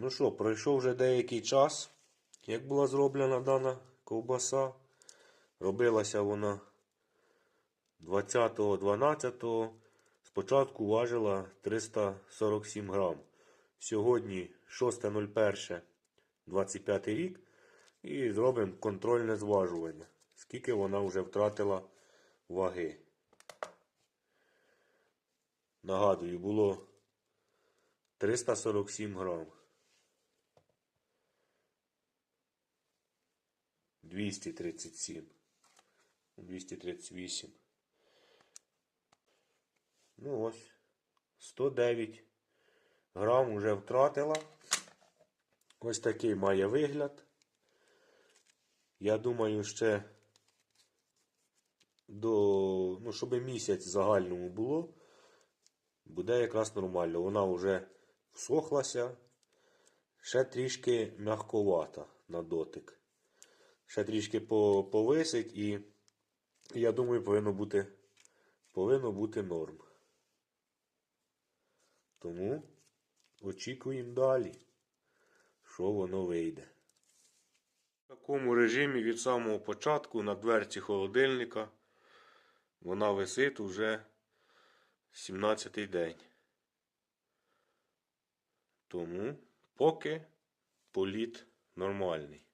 Ну що, пройшов вже деякий час, як була зроблена дана ковбаса. Робилася вона 20.12. Спочатку важила 347 грам. Сьогодні 6.01.25 рік. І зробимо контрольне зважування. Скільки вона вже втратила ваги. Нагадую, було 347 грам. 237. 238. Ну ось. 109 грам уже втратила. Ось такий має вигляд. Я думаю, ще до, ну, щоб місяць загальному було, буде якраз нормально. Вона вже всохлася, ще трішки м'ягковата на дотик. Ще трішки повисить і я думаю, повинно бути, повинно бути норм. Тому очікуємо далі, що воно вийде. В такому режимі від самого початку на дверці холодильника вона висить уже 17-й день. Тому поки політ нормальний.